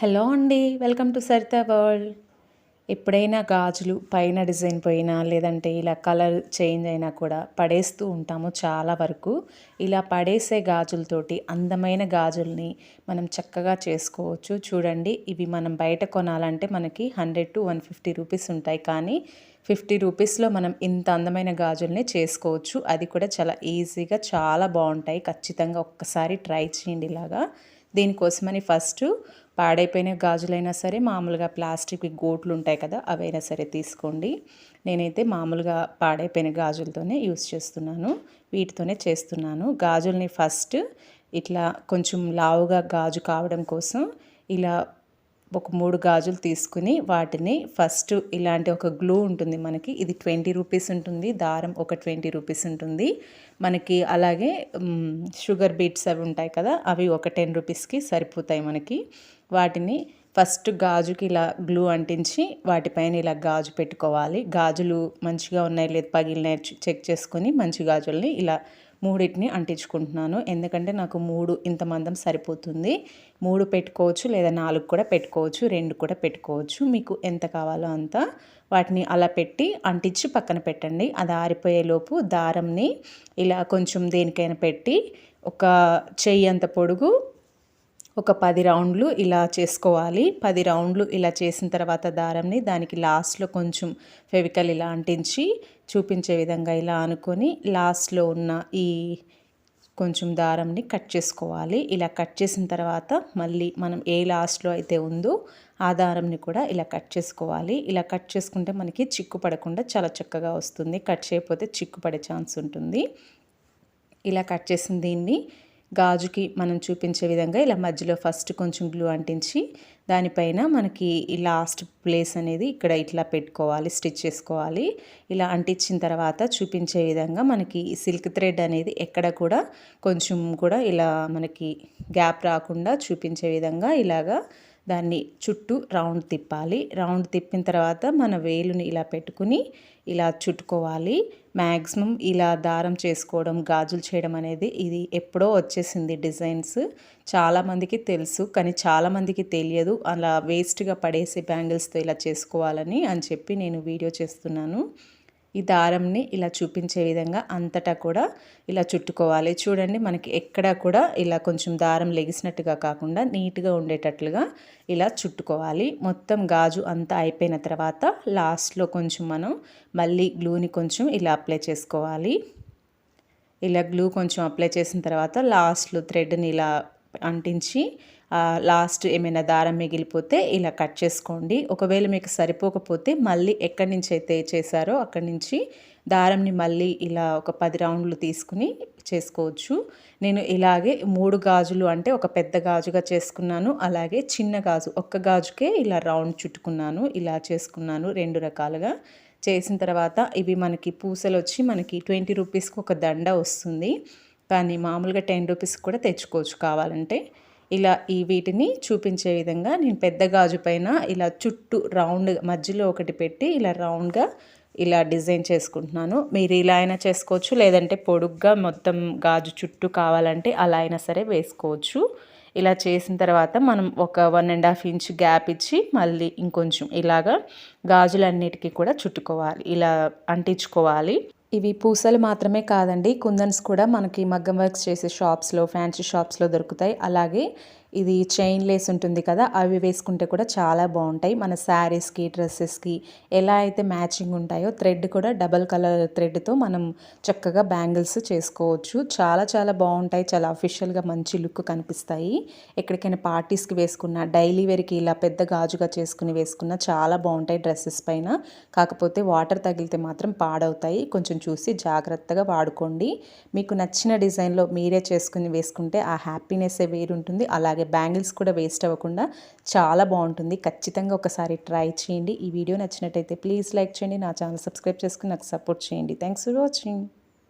Hello అండి welcome to Saritha world. ఎప్పుడైనా గాజులు పైన డిజైన్ పోయినా లేదంటే ఇలా కలర్ చేంజ్ అయినా కూడా పడేస్తూ ఉంటాము చాలా వరకు. ఇలా పడేసే గాజులతోటి అందమైన గాజుల్ని మనం చక్కగా చేసుకోవచ్చు. చూడండి ఇవి మనం బయట కొనాలంటే మనకి hundred to one fifty rupees ఉంటాయి. కానీ ఫిఫ్టీ రూపీస్లో మనం ఇంత అందమైన గాజుల్ని చేసుకోవచ్చు. అది కూడా చాలా ఈజీగా చాలా బాగుంటాయి. ఖచ్చితంగా ఒక్కసారి ట్రై చేయండి ఇలాగా. దీనికోసమని ఫస్ట్ పాడైపోయిన గాజులైనా సరే మామూలుగా ప్లాస్టిక్ గోట్లు ఉంటాయి కదా అవైనా సరే తీసుకోండి. నేనైతే మామూలుగా పాడైపోయిన గాజులతోనే యూస్ చేస్తున్నాను వీటితోనే చేస్తున్నాను. గాజుల్ని ఫస్ట్ ఇట్లా కొంచెం లావుగా గాజు కావడం కోసం ఇలా ఒక మూడు గాజులు తీసుకుని వాటిని ఫస్ట్ ఇలాంటి ఒక గ్లూ ఉంటుంది మనకి ఇది ట్వంటీ రూపీస్ ఉంటుంది దారం ఒక ట్వంటీ రూపీస్ ఉంటుంది. మనకి అలాగే షుగర్ బీట్స్ అవి ఉంటాయి కదా అవి ఒక టెన్ రూపీస్కి సరిపోతాయి మనకి. వాటిని ఫస్ట్ గాజుకి ఇలా గ్లూ అంటించి వాటిపైన ఇలా గాజు పెట్టుకోవాలి. గాజులు మంచిగా ఉన్నాయి లేదు పగిలినాయి చెక్ చేసుకొని మంచి గాజుల్ని ఇలా మూడింటిని అంటించుకుంటున్నాను. ఎందుకంటే నాకు మూడు ఇంత మందం సరిపోతుంది. మూడు పెట్టుకోవచ్చు లేదా నాలుగు కూడా పెట్టుకోవచ్చు రెండు కూడా పెట్టుకోవచ్చు. మీకు ఎంత కావాలో అంత వాటిని అలా పెట్టి అంటించి పక్కన పెట్టండి. అది ఆరిపోయేలోపు దారంని ఇలా కొంచెం దేనికైనా పెట్టి ఒక చెయ్యి అంత పొడుగు ఒక పది రౌండ్లు ఇలా చేసుకోవాలి. పది రౌండ్లు ఇలా చేసిన తర్వాత దారంని దానికి లాస్ట్లో కొంచెం ఫెవికల్ ఇలా అంటించి చూపించే విధంగా ఇలా అనుకొని లాస్ట్లో ఉన్న ఈ కొంచెం దారంని కట్ చేసుకోవాలి. ఇలా కట్ చేసిన తర్వాత మళ్ళీ మనం ఏ లాస్ట్లో అయితే ఉందో ఆ దారంని కూడా ఇలా కట్ చేసుకోవాలి. ఇలా కట్ చేసుకుంటే మనకి చిక్కు పడకుండా చాలా చక్కగా వస్తుంది. కట్ చేయకపోతే చిక్కు పడే ఛాన్స్ ఉంటుంది. ఇలా కట్ చేసిన దీన్ని గాజుకి మనం చూపించే విధంగా ఇలా మధ్యలో ఫస్ట్ కొంచెం గ్లూ అంటించి దానిపైన మనకి లాస్ట్ ప్లేస్ అనేది ఇక్కడ ఇట్లా పెట్టుకోవాలి స్టిచ్ చేసుకోవాలి. ఇలా అంటించిన తర్వాత చూపించే విధంగా మనకి సిల్క్ థ్రెడ్ అనేది ఎక్కడ కూడా కొంచెం కూడా ఇలా మనకి గ్యాప్ రాకుండా చూపించే విధంగా ఇలాగా దాన్ని చుట్టూ రౌండ్ తిప్పాలి. రౌండ్ తిప్పిన తర్వాత మన వేలుని ఇలా పెట్టుకుని ఇలా చుట్టుకోవాలి. మ్యాక్సిమం ఇలా దారం చేసుకోవడం గాజులు చేయడం అనేది ఇది ఎప్పుడో వచ్చేసింది డిజైన్స్. చాలామందికి తెలుసు కానీ చాలామందికి తెలియదు. అలా వేస్ట్గా పడేసి బ్యాంగిల్స్తో ఇలా చేసుకోవాలని అని చెప్పి నేను వీడియో చేస్తున్నాను. ఈ దారంని ఇలా చూపించే విధంగా అంతటా కూడా ఇలా చుట్టుకోవాలి. చూడండి మనకి ఎక్కడా కూడా ఇలా కొంచెం దారం లెగిసినట్టుగా కాకుండా నీట్గా ఉండేటట్లుగా ఇలా చుట్టుకోవాలి. మొత్తం గాజు అంతా అయిపోయిన తర్వాత లాస్ట్లో కొంచెం మనం మళ్ళీ గ్లూని కొంచెం ఇలా అప్లై చేసుకోవాలి. ఇలా గ్లూ కొంచెం అప్లై చేసిన తర్వాత లాస్ట్లో థ్రెడ్ని ఇలా అంటించి లాస్ట్ ఏమైనా దారం మిగిలిపోతే ఇలా కట్ చేసుకోండి. ఒకవేళ మీకు సరిపోకపోతే మళ్ళీ ఎక్కడి నుంచి అయితే చేశారో అక్కడి నుంచి దారంని మళ్ళీ ఇలా ఒక పది రౌండ్లు తీసుకుని చేసుకోవచ్చు. నేను ఇలాగే మూడు గాజులు అంటే ఒక పెద్ద గాజుగా చేసుకున్నాను. అలాగే చిన్న గాజు ఒక్క గాజుకే ఇలా రౌండ్ చుట్టుకున్నాను. ఇలా చేసుకున్నాను రెండు రకాలుగా. చేసిన తర్వాత ఇవి మనకి పూసలు వచ్చి మనకి ట్వంటీ రూపీస్కి ఒక దండ వస్తుంది. కానీ మామూలుగా టెన్ రూపీస్కి కూడా తెచ్చుకోవచ్చు కావాలంటే. ఇలా ఈ వీటిని చూపించే విధంగా నేను పెద్ద గాజు పైన ఇలా చుట్టూ రౌండ్ మధ్యలో ఒకటి పెట్టి ఇలా రౌండ్గా ఇలా డిజైన్ చేసుకుంటున్నాను. మీరు ఇలా అయినా చేసుకోవచ్చు లేదంటే పొడుగ్గా మొత్తం గాజు చుట్టూ కావాలంటే అలా అయినా సరే వేసుకోవచ్చు. ఇలా చేసిన తర్వాత మనం ఒక one and half inch gap ఇచ్చి మళ్ళీ ఇంకొంచెం ఇలాగా గాజులన్నిటికీ కూడా చుట్టుకోవాలి. ఇలా అంటించుకోవాలి. ఇవి పూసలు మాత్రమే కాదండి. కుందన్స్ కూడా మనకి మగ్గం వర్క్స్ చేసే షాప్స్లో ఫ్యాన్సీ షాప్స్లో దొరుకుతాయి. అలాగే ఇది చైన్ లేస్ ఉంటుంది కదా అవి వేసుకుంటే కూడా చాలా బాగుంటాయి. మన శారీస్కి డ్రెస్సెస్కి ఎలా అయితే మ్యాచింగ్ ఉంటాయో థ్రెడ్ కూడా డబల్ కలర్ థ్రెడ్తో మనం చక్కగా బ్యాంగిల్స్ చేసుకోవచ్చు. చాలా చాలా బాగుంటాయి. చాలా అఫిషియల్గా మంచి లుక్ కనిపిస్తాయి. ఎక్కడికైనా పార్టీస్కి వేసుకున్న డైలీ వేర్కి ఇలా పెద్ద గాజుగా చేసుకుని వేసుకున్న చాలా బాగుంటాయి డ్రెస్సెస్ పైన. కాకపోతే వాటర్ తగిలితే మాత్రం పాడవుతాయి. కొంచెం చూసి జాగ్రత్తగా వాడుకోండి. మీకు నచ్చిన డిజైన్లో మీరే చేసుకుని వేసుకుంటే ఆ హ్యాపీనెస్ వేరుంటుంది. అలాగే అలాగే బ్యాంగిల్స్ కూడా వేస్ట్ అవ్వకుండా చాలా బాగుంటుంది. ఖచ్చితంగా ఒకసారి ట్రై చేయండి. ఈ వీడియో నచ్చినట్టయితే ప్లీజ్ లైక్ చేయండి. నా ఛానల్ సబ్స్క్రైబ్ చేసుకుని నాకు సపోర్ట్ చేయండి. Thanks for watching